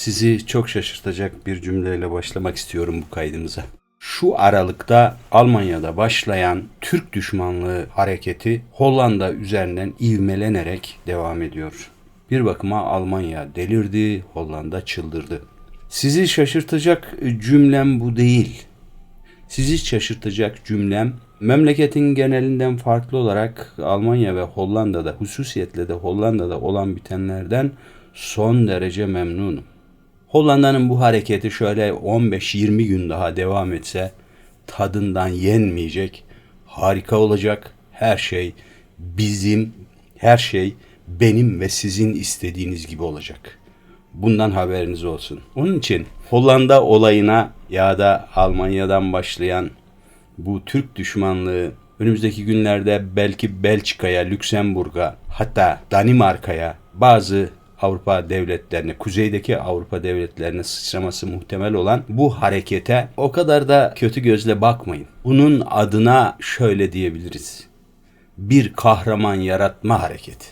Sizi çok şaşırtacak bir cümleyle başlamak istiyorum bu kaydımıza. Şu aralıkta Almanya'da başlayan Türk düşmanlığı hareketi Hollanda üzerinden ivmelenerek devam ediyor. Bir bakıma Almanya delirdi, Hollanda çıldırdı. Sizi şaşırtacak cümlem bu değil. Sizi şaşırtacak cümlem memleketin genelinden farklı olarak Almanya ve Hollanda'da hususiyetle de Hollanda'da olan bitenlerden son derece memnunum. Hollanda'nın bu hareketi şöyle 15-20 gün daha devam etse tadından yenmeyecek, harika olacak. Her şey bizim, her şey benim ve sizin istediğiniz gibi olacak. Bundan haberiniz olsun. Onun için Hollanda olayına ya da Almanya'dan başlayan bu Türk düşmanlığı önümüzdeki günlerde belki Belçika'ya, Lüksemburg'a hatta Danimarka'ya bazı Avrupa devletlerine, kuzeydeki Avrupa devletlerine sıçraması muhtemel olan bu harekete o kadar da kötü gözle bakmayın. Bunun adına şöyle diyebiliriz. Bir kahraman yaratma hareketi.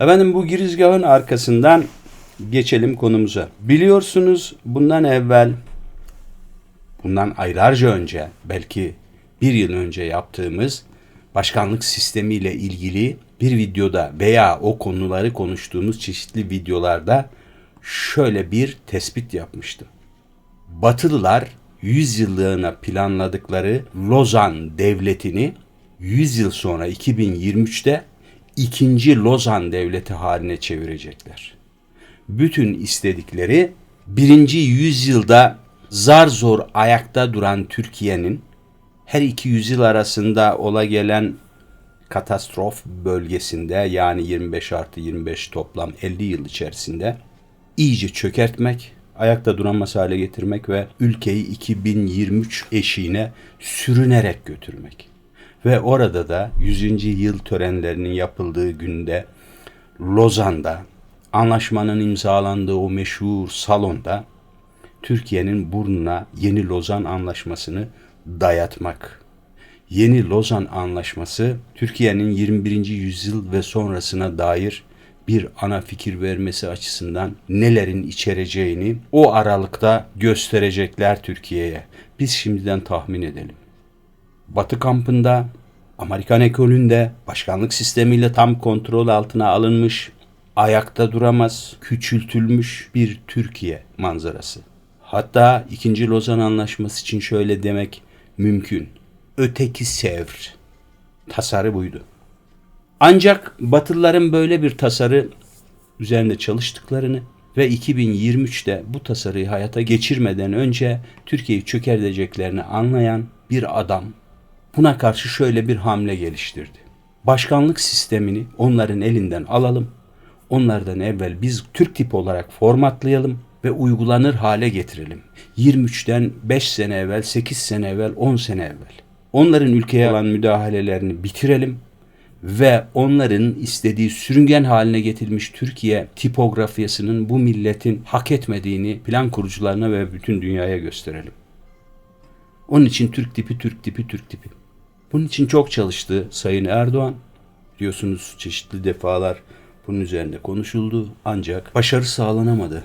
Efendim bu girizgahın arkasından geçelim konumuza. Biliyorsunuz bundan evvel, bundan aylarca önce, belki bir yıl önce yaptığımız başkanlık sistemiyle ilgili bir videoda veya o konuları konuştuğumuz çeşitli videolarda şöyle bir tespit yapmıştım. Batılılar 100 yıllığına planladıkları Lozan devletini 100 yıl sonra 2023'te ikinci Lozan devleti haline çevirecekler. Bütün istedikleri birinci yüzyılda zar zor ayakta duran Türkiye'nin her iki yüzyıl arasında ola gelen katastrof bölgesinde yani 25 artı 25 toplam 50 yıl içerisinde iyice çökertmek, ayakta duramaz hale getirmek ve ülkeyi 2023 eşiğine sürünerek götürmek. Ve orada da 100. yıl törenlerinin yapıldığı günde Lozan'da anlaşmanın imzalandığı o meşhur salonda Türkiye'nin burnuna yeni Lozan anlaşmasını dayatmak. Yeni Lozan Anlaşması Türkiye'nin 21. yüzyıl ve sonrasına dair bir ana fikir vermesi açısından nelerin içereceğini o aralıkta gösterecekler Türkiye'ye. Biz şimdiden tahmin edelim. Batı kampında, Amerikan ekolünde başkanlık sistemiyle tam kontrol altına alınmış, ayakta duramaz, küçültülmüş bir Türkiye manzarası. Hatta 2. Lozan Anlaşması için şöyle demek mümkün. Öteki sevr. Tasarı buydu. Ancak Batılıların böyle bir tasarı üzerinde çalıştıklarını ve 2023'te bu tasarıyı hayata geçirmeden önce Türkiye'yi çökerteceklerini anlayan bir adam buna karşı şöyle bir hamle geliştirdi. Başkanlık sistemini onların elinden alalım. Onlardan evvel biz Türk tip olarak formatlayalım ve uygulanır hale getirelim. 23'ten 5 sene evvel, 8 sene evvel, 10 sene evvel. Onların ülkeye olan müdahalelerini bitirelim ve onların istediği sürüngen haline getirilmiş Türkiye tipografyasının bu milletin hak etmediğini plan kurucularına ve bütün dünyaya gösterelim. Onun için Türk tipi, Türk tipi, Türk tipi. Bunun için çok çalıştı Sayın Erdoğan. Biliyorsunuz çeşitli defalar bunun üzerinde konuşuldu ancak başarı sağlanamadı.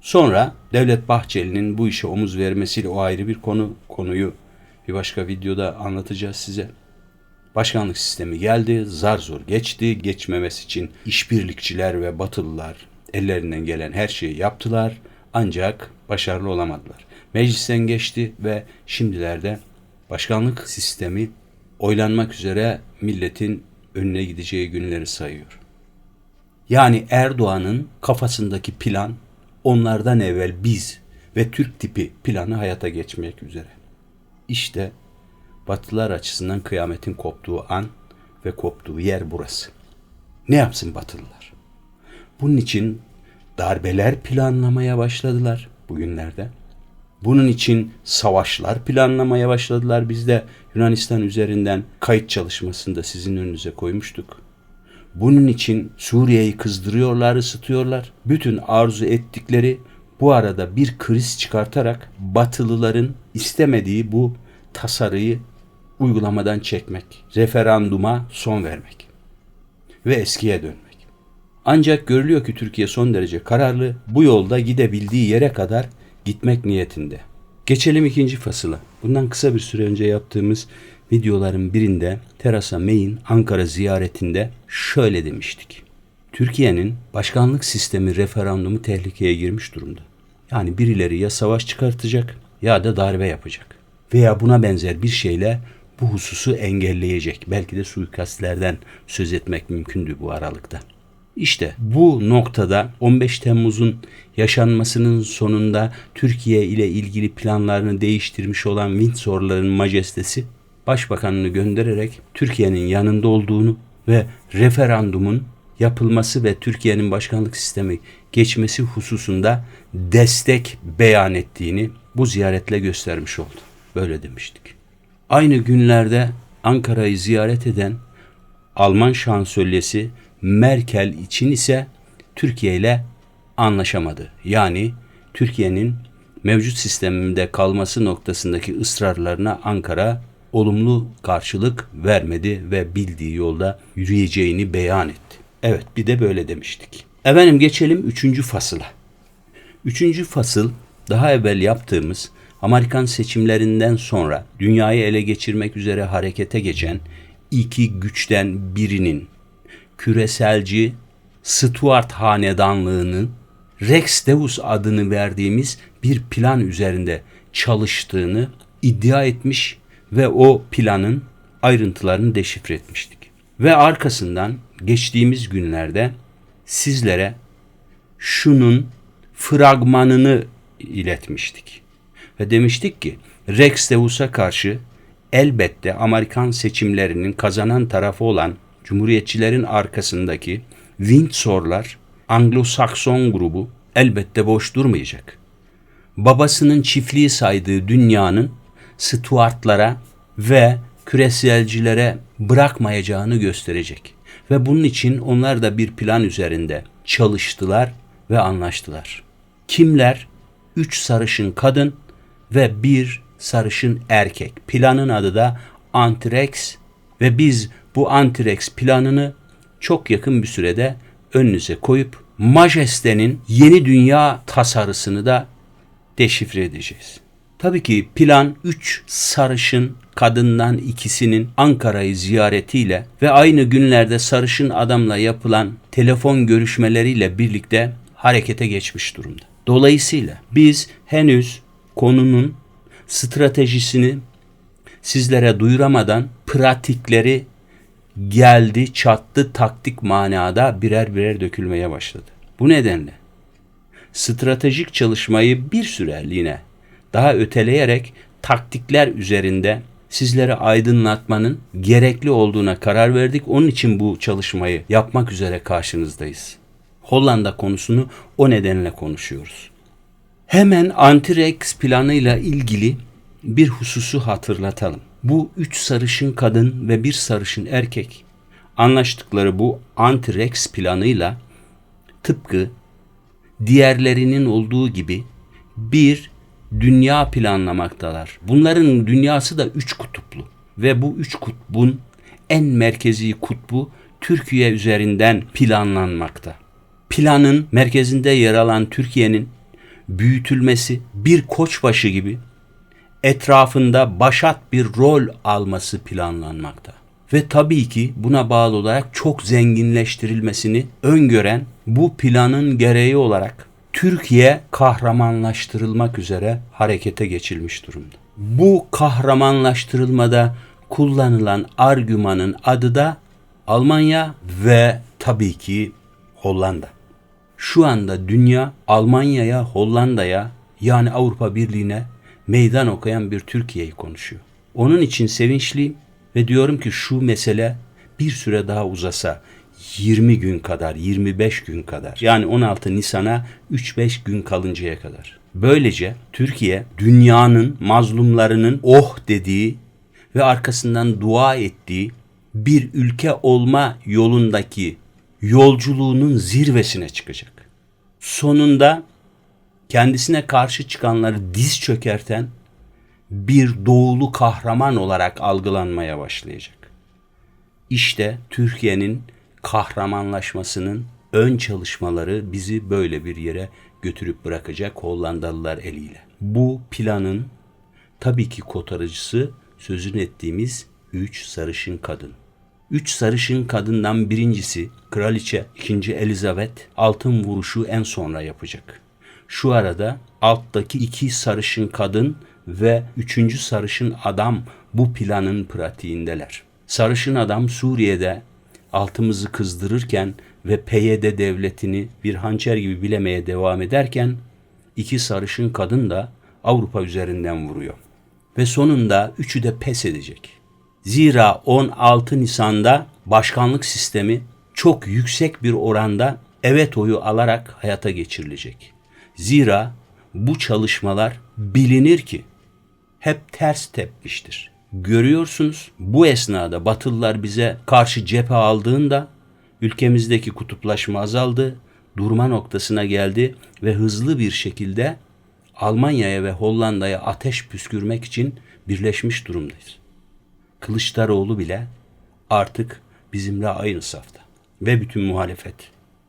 Sonra Devlet Bahçeli'nin bu işe omuz vermesiyle o ayrı bir konu. Konuyu bir başka videoda anlatacağız size. Başkanlık sistemi geldi, zar zor geçti. Geçmemesi için işbirlikçiler ve batılılar ellerinden gelen her şeyi yaptılar. Ancak başarılı olamadılar. Meclisten geçti ve şimdilerde başkanlık sistemi oylanmak üzere milletin önüne gideceği günleri sayıyor. Yani Erdoğan'ın kafasındaki plan onlardan evvel biz ve Türk tipi planı hayata geçmek üzere. İşte Batılılar açısından kıyametin koptuğu an ve koptuğu yer burası. Ne yapsın Batılılar? Bunun için darbeler planlamaya başladılar bugünlerde. Bunun için savaşlar planlamaya başladılar. Biz de Yunanistan üzerinden kayıt çalışmasında sizin önünüze koymuştuk. Bunun için Suriye'yi kızdırıyorlar, ısıtıyorlar. Bütün arzu ettikleri bu arada bir kriz çıkartarak Batılıların istemediği bu tasarıyı uygulamadan çekmek, referanduma son vermek ve eskiye dönmek. Ancak görülüyor ki Türkiye son derece kararlı. Bu yolda gidebildiği yere kadar gitmek niyetinde. Geçelim ikinci fasıla. Bundan kısa bir süre önce yaptığımız videoların birinde Terasa May'in Ankara ziyaretinde şöyle demiştik. Türkiye'nin başkanlık sistemi referandumu tehlikeye girmiş durumda. Yani birileri ya savaş çıkartacak ya da darbe yapacak. Veya buna benzer bir şeyle bu hususu engelleyecek. Belki de suikastlerden söz etmek mümkündü bu aralıkta. İşte bu noktada 15 Temmuz'un yaşanmasının sonunda Türkiye ile ilgili planlarını değiştirmiş olan Windsor'ların majestesi başbakanını göndererek Türkiye'nin yanında olduğunu ve referandumun yapılması ve Türkiye'nin başkanlık sistemi geçmesi hususunda destek beyan ettiğini bu ziyaretle göstermiş oldu. Böyle demiştik. Aynı günlerde Ankara'yı ziyaret eden Alman şansölyesi Merkel için ise Türkiye ile anlaşamadı. Yani Türkiye'nin mevcut sisteminde kalması noktasındaki ısrarlarına Ankara olumlu karşılık vermedi ve bildiği yolda yürüyeceğini beyan etti. Evet bir de böyle demiştik. Efendim geçelim üçüncü fasıla. Üçüncü fasıl daha evvel yaptığımız Amerikan seçimlerinden sonra dünyayı ele geçirmek üzere harekete geçen iki güçten birinin küreselci Stuart hanedanlığının Rex Deus adını verdiğimiz bir plan üzerinde çalıştığını iddia etmiş ve o planın ayrıntılarını deşifre etmiştik. Ve arkasından geçtiğimiz günlerde sizlere şunun fragmanını iletmiştik. Ve demiştik ki Rex Deus'a karşı elbette Amerikan seçimlerinin kazanan tarafı olan Cumhuriyetçilerin arkasındaki Windsor'lar, Anglo-Sakson grubu elbette boş durmayacak. Babasının çiftliği saydığı dünyanın Stuartlara ve küreselcilere bırakmayacağını gösterecek. Ve bunun için onlar da bir plan üzerinde çalıştılar ve anlaştılar. Kimler? Üç sarışın kadın ve bir sarışın erkek. Planın adı da Antirex ve biz bu Antirex planını çok yakın bir sürede önünüze koyup Majeste'nin yeni dünya tasarısını da deşifre edeceğiz. Tabii ki plan 3 sarışın kadından ikisinin Ankara'yı ziyaretiyle ve aynı günlerde sarışın adamla yapılan telefon görüşmeleriyle birlikte harekete geçmiş durumda. Dolayısıyla biz henüz konunun stratejisini sizlere duyuramadan pratikleri geldi, çattı, taktik manada birer birer dökülmeye başladı. Bu nedenle stratejik çalışmayı bir süreliğine daha öteleyerek taktikler üzerinde sizlere aydınlatmanın gerekli olduğuna karar verdik. Onun için bu çalışmayı yapmak üzere karşınızdayız. Hollanda konusunu o nedenle konuşuyoruz. Hemen Antirex planıyla ilgili bir hususu hatırlatalım. Bu üç sarışın kadın ve bir sarışın erkek anlaştıkları bu Antirex planıyla tıpkı diğerlerinin olduğu gibi bir dünya planlamaktalar. Bunların dünyası da üç kutuplu ve bu üç kutbun en merkezi kutbu Türkiye üzerinden planlanmakta. Planın merkezinde yer alan Türkiye'nin büyütülmesi bir koçbaşı gibi etrafında başat bir rol alması planlanmakta. Ve tabii ki buna bağlı olarak çok zenginleştirilmesini öngören bu planın gereği olarak Türkiye kahramanlaştırılmak üzere harekete geçilmiş durumda. Bu kahramanlaştırılmada kullanılan argümanın adı da Almanya ve tabii ki Hollanda. Şu anda dünya Almanya'ya, Hollanda'ya yani Avrupa Birliği'ne meydan okuyan bir Türkiye'yi konuşuyor. Onun için sevinçliyim ve diyorum ki şu mesele bir süre daha uzasa 20 gün kadar, 25 gün kadar yani 16 Nisan'a 3-5 gün kalıncaya kadar. Böylece Türkiye dünyanın mazlumlarının oh dediği ve arkasından dua ettiği bir ülke olma yolundaki yolculuğunun zirvesine çıkacak. Sonunda kendisine karşı çıkanları diz çökerten bir doğulu kahraman olarak algılanmaya başlayacak. İşte Türkiye'nin kahramanlaşmasının ön çalışmaları bizi böyle bir yere götürüp bırakacak Hollandalılar eliyle. Bu planın tabii ki kotarıcısı sözünü ettiğimiz üç sarışın kadın. Üç sarışın kadından birincisi Kraliçe 2. Elizabeth altın vuruşu en sonra yapacak. Şu arada alttaki iki sarışın kadın ve üçüncü sarışın adam bu planın pratiğindeler. Sarışın adam Suriye'de altımızı kızdırırken ve PYD devletini bir hançer gibi bilemeye devam ederken iki sarışın kadın da Avrupa üzerinden vuruyor. Ve sonunda üçü de pes edecek. Zira 16 Nisan'da başkanlık sistemi çok yüksek bir oranda evet oyu alarak hayata geçirilecek. Zira bu çalışmalar bilinir ki hep ters tepmiştir. Görüyorsunuz bu esnada Batılılar bize karşı cephe aldığında ülkemizdeki kutuplaşma azaldı, durma noktasına geldi ve hızlı bir şekilde Almanya'ya ve Hollanda'ya ateş püskürmek için birleşmiş durumdayız. Kılıçdaroğlu bile artık bizimle aynı safta ve bütün muhalefet.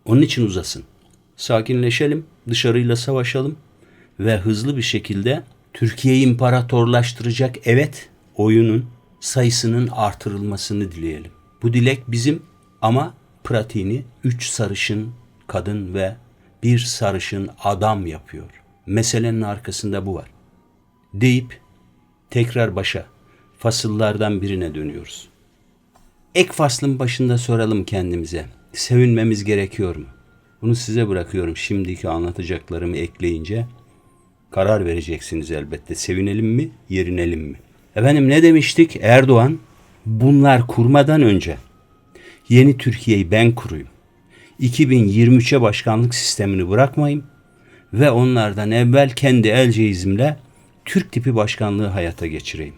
Onun için uzasın. Sakinleşelim, dışarıyla savaşalım ve hızlı bir şekilde Türkiye'yi imparatorlaştıracak evet oyunun sayısının artırılmasını dileyelim. Bu dilek bizim ama pratiğini üç sarışın kadın ve bir sarışın adam yapıyor. Meselenin arkasında bu var. Deyip tekrar başa fasıllardan birine dönüyoruz. Ek faslın başında soralım kendimize. Sevinmemiz gerekiyor mu? Bunu size bırakıyorum şimdiki anlatacaklarımı ekleyince. Karar vereceksiniz elbette. Sevinelim mi, yerinelim mi? Efendim ne demiştik? Erdoğan bunlar kurmadan önce yeni Türkiye'yi ben kuruyum. 2023'e başkanlık sistemini bırakmayayım ve onlardan evvel kendi elceizmle Türk tipi başkanlığı hayata geçireyim.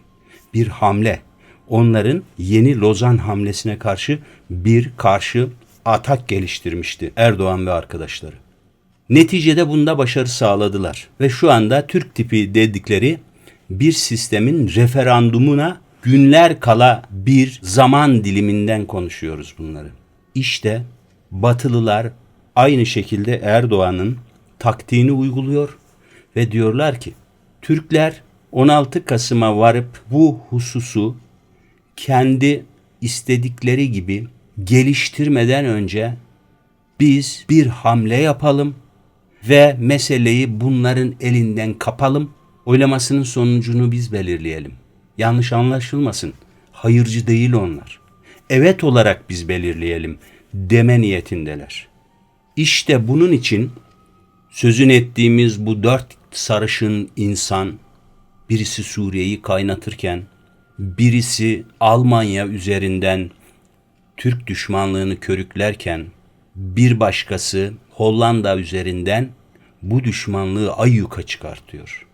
Bir hamle. Onların yeni Lozan hamlesine karşı bir karşı atak geliştirmişti Erdoğan ve arkadaşları. Neticede bunda başarı sağladılar ve şu anda Türk tipi dedikleri bir sistemin referandumuna günler kala bir zaman diliminden konuşuyoruz bunları. İşte Batılılar aynı şekilde Erdoğan'ın taktiğini uyguluyor ve diyorlar ki Türkler 16 Kasım'a varıp bu hususu kendi istedikleri gibi geliştirmeden önce biz bir hamle yapalım ve meseleyi bunların elinden kapalım. Oylamasının sonucunu biz belirleyelim. Yanlış anlaşılmasın. Hayırcı değil onlar. Evet olarak biz belirleyelim deme niyetindeler. İşte bunun için sözün ettiğimiz bu dört sarışın insan birisi Suriye'yi kaynatırken birisi Almanya üzerinden Türk düşmanlığını körüklerken bir başkası Hollanda üzerinden bu düşmanlığı ayyuka çıkartıyor.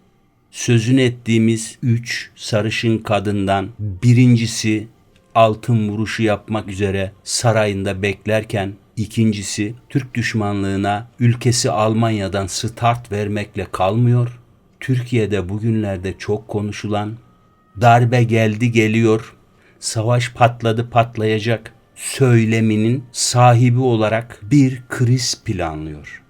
Sözünü ettiğimiz üç sarışın kadından birincisi altın vuruşu yapmak üzere sarayında beklerken ikincisi Türk düşmanlığına ülkesi Almanya'dan start vermekle kalmıyor. Türkiye'de bugünlerde çok konuşulan darbe geldi geliyor, savaş patladı patlayacak söyleminin sahibi olarak bir kriz planlıyor.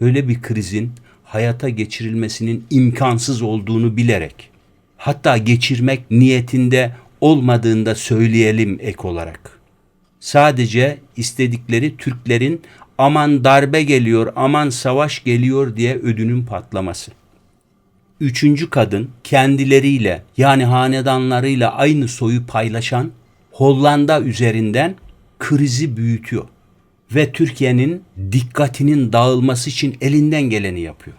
Böyle bir krizin hayata geçirilmesinin imkansız olduğunu bilerek hatta geçirmek niyetinde olmadığında söyleyelim ek olarak. Sadece istedikleri Türklerin aman darbe geliyor, aman savaş geliyor diye ödünün patlaması. Üçüncü kadın kendileriyle yani hanedanlarıyla aynı soyu paylaşan Hollanda üzerinden krizi büyütüyor ve Türkiye'nin dikkatinin dağılması için elinden geleni yapıyor.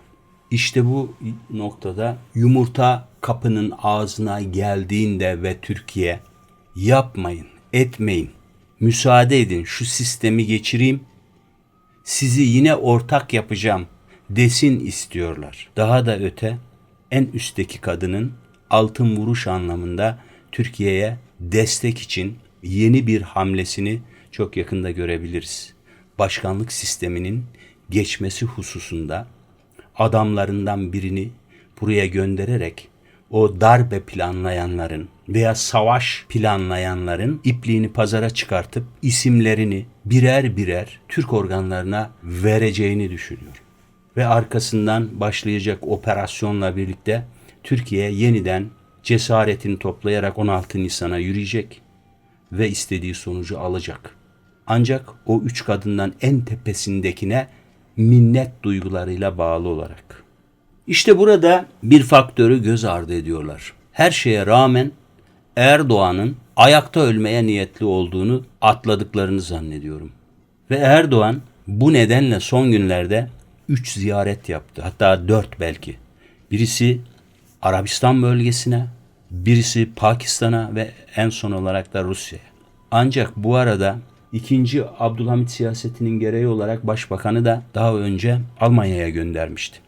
İşte bu noktada yumurta kapının ağzına geldiğinde ve Türkiye yapmayın, etmeyin, müsaade edin şu sistemi geçireyim, sizi yine ortak yapacağım desin istiyorlar. Daha da öte en üstteki kadının altın vuruş anlamında Türkiye'ye destek için yeni bir hamlesini çok yakında görebiliriz. Başkanlık sisteminin geçmesi hususunda adamlarından birini buraya göndererek o darbe planlayanların veya savaş planlayanların ipliğini pazara çıkartıp isimlerini birer birer Türk organlarına vereceğini düşünüyorum. Ve arkasından başlayacak operasyonla birlikte Türkiye yeniden cesaretini toplayarak 16 Nisan'a yürüyecek ve istediği sonucu alacak. Ancak o üç kadından en tepesindekine minnet duygularıyla bağlı olarak. İşte burada bir faktörü göz ardı ediyorlar. Her şeye rağmen Erdoğan'ın ayakta ölmeye niyetli olduğunu atladıklarını zannediyorum. Ve Erdoğan bu nedenle son günlerde 3 ziyaret yaptı. Hatta 4 belki. Birisi Arabistan bölgesine, birisi Pakistan'a ve en son olarak da Rusya'ya. Ancak bu arada ikinci Abdülhamit siyasetinin gereği olarak başbakanı da daha önce Almanya'ya göndermişti.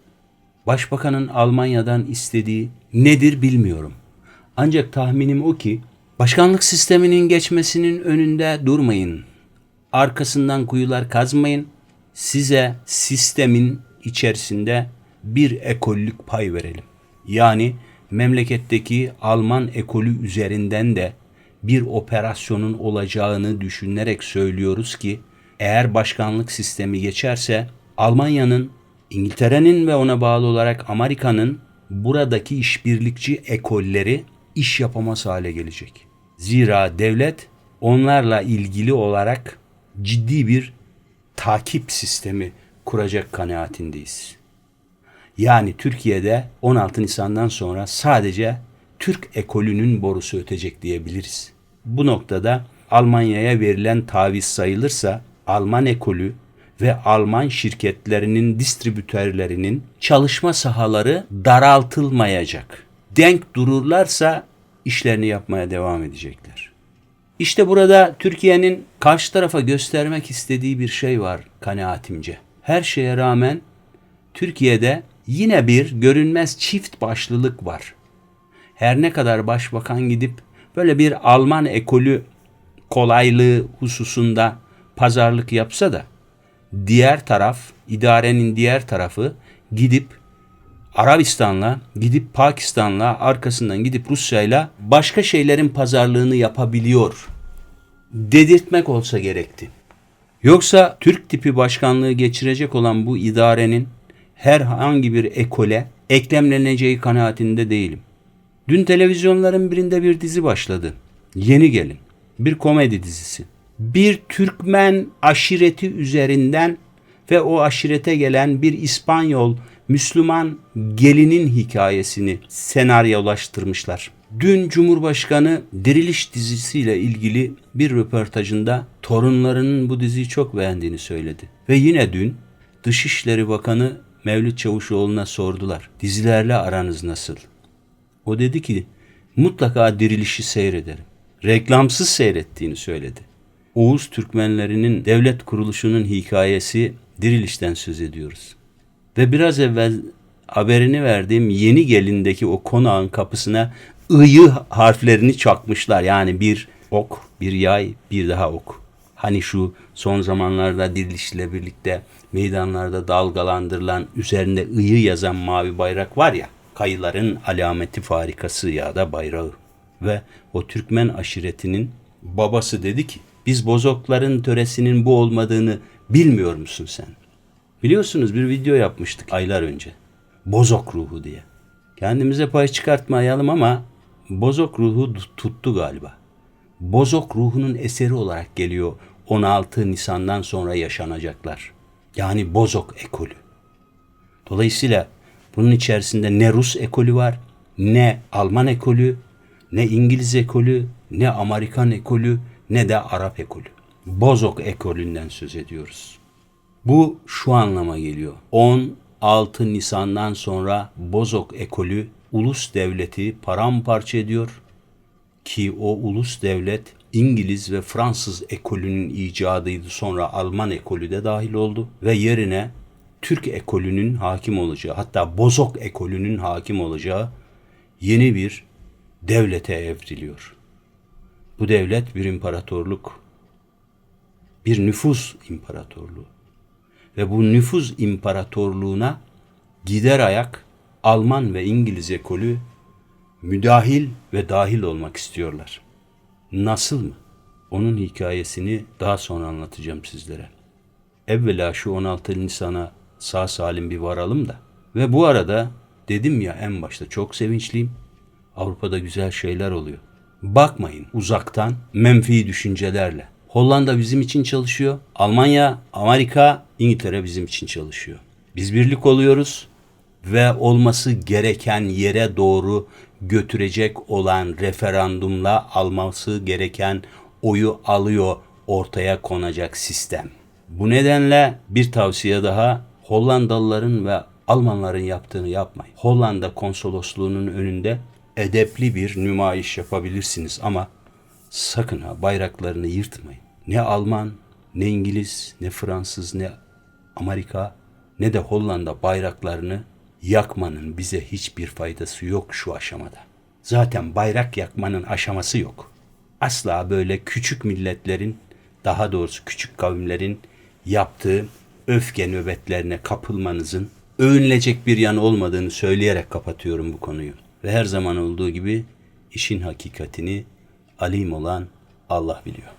Başbakanın Almanya'dan istediği nedir bilmiyorum. Ancak tahminim o ki başkanlık sisteminin geçmesinin önünde durmayın. Arkasından kuyular kazmayın. Size sistemin içerisinde bir ekollük pay verelim. Yani memleketteki Alman ekolü üzerinden de bir operasyonun olacağını düşünerek söylüyoruz ki eğer başkanlık sistemi geçerse Almanya'nın, İngiltere'nin ve ona bağlı olarak Amerika'nın buradaki işbirlikçi ekolleri iş yapamaz hale gelecek. Zira devlet onlarla ilgili olarak ciddi bir takip sistemi kuracak kanaatindeyiz. Yani Türkiye'de 16 Nisan'dan sonra sadece Türk ekolünün borusu ötecek diyebiliriz. Bu noktada Almanya'ya verilen taviz sayılırsa Alman ekolü ve Alman şirketlerinin distribütörlerinin çalışma sahaları daraltılmayacak. Denk dururlarsa işlerini yapmaya devam edecekler. İşte burada Türkiye'nin karşı tarafa göstermek istediği bir şey var kanaatimce. Her şeye rağmen Türkiye'de yine bir görünmez çift başlılık var. Her ne kadar başbakan gidip böyle bir Alman ekolü kolaylığı hususunda pazarlık yapsa da diğer taraf, idarenin diğer tarafı gidip Arabistan'la, gidip Pakistan'la, arkasından gidip Rusya'yla başka şeylerin pazarlığını yapabiliyor dedirtmek olsa gerekti. Yoksa Türk tipi başkanlığı geçirecek olan bu idarenin herhangi bir ekole eklemleneceği kanaatinde değilim. Dün televizyonların birinde bir dizi başladı. Yeni Gelin. Bir komedi dizisi. Bir Türkmen aşireti üzerinden ve o aşirete gelen bir İspanyol Müslüman gelinin hikayesini senaryolaştırmışlar. Dün Cumhurbaşkanı Diriliş dizisiyle ilgili bir röportajında torunlarının bu diziyi çok beğendiğini söyledi. Ve yine dün Dışişleri Bakanı Mevlüt Çavuşoğlu'na sordular. Dizilerle aranız nasıl? O dedi ki mutlaka dirilişi seyrederim. Reklamsız seyrettiğini söyledi. Oğuz Türkmenlerinin devlet kuruluşunun hikayesi dirilişten söz ediyoruz. Ve biraz evvel haberini verdiğim yeni gelindeki o konağın kapısına ıyı harflerini çakmışlar. Yani bir ok, bir yay, bir daha ok. Hani şu son zamanlarda dirilişle birlikte meydanlarda dalgalandırılan üzerinde ıyı yazan mavi bayrak var ya kayıların alameti farikası ya da bayrağı. Ve o Türkmen aşiretinin babası dedi ki biz bozokların töresinin bu olmadığını bilmiyor musun sen? Biliyorsunuz bir video yapmıştık aylar önce. Bozok ruhu diye. Kendimize pay çıkartmayalım ama bozok ruhu tuttu galiba. Bozok ruhunun eseri olarak geliyor 16 Nisan'dan sonra yaşanacaklar. Yani bozok ekolü. Dolayısıyla bunun içerisinde ne Rus ekolü var, ne Alman ekolü, ne İngiliz ekolü, ne Amerikan ekolü, ne de Arap ekolü. Bozok ekolünden söz ediyoruz. Bu şu anlama geliyor. 16 Nisan'dan sonra Bozok ekolü ulus devleti paramparça ediyor ki o ulus devlet İngiliz ve Fransız ekolünün icadıydı sonra Alman ekolü de dahil oldu ve yerine Türk ekolünün hakim olacağı hatta Bozok ekolünün hakim olacağı yeni bir devlete evriliyor. Bu devlet bir imparatorluk, bir nüfus imparatorluğu ve bu nüfus imparatorluğuna gider ayak Alman ve İngiliz ekolü müdahil ve dahil olmak istiyorlar. Nasıl mı? Onun hikayesini daha sonra anlatacağım sizlere. Evvela şu 16 Nisan'a sağ salim bir varalım da. Ve bu arada dedim ya en başta çok sevinçliyim. Avrupa'da güzel şeyler oluyor. Bakmayın uzaktan menfi düşüncelerle. Hollanda bizim için çalışıyor. Almanya, Amerika, İngiltere bizim için çalışıyor. Biz birlik oluyoruz ve olması gereken yere doğru götürecek olan referandumla alması gereken oyu alıyor ortaya konacak sistem. Bu nedenle bir tavsiye daha Hollandalıların ve Almanların yaptığını yapmayın. Hollanda konsolosluğunun önünde edepli bir nümayiş yapabilirsiniz ama sakın ha bayraklarını yırtmayın. Ne Alman, ne İngiliz, ne Fransız, ne Amerika ne de Hollanda bayraklarını yakmanın bize hiçbir faydası yok şu aşamada. Zaten bayrak yakmanın aşaması yok. Asla böyle küçük milletlerin, daha doğrusu küçük kavimlerin yaptığı öfke nöbetlerine kapılmanızın övünülecek bir yanı olmadığını söyleyerek kapatıyorum bu konuyu. Ve her zaman olduğu gibi işin hakikatini alim olan Allah biliyor.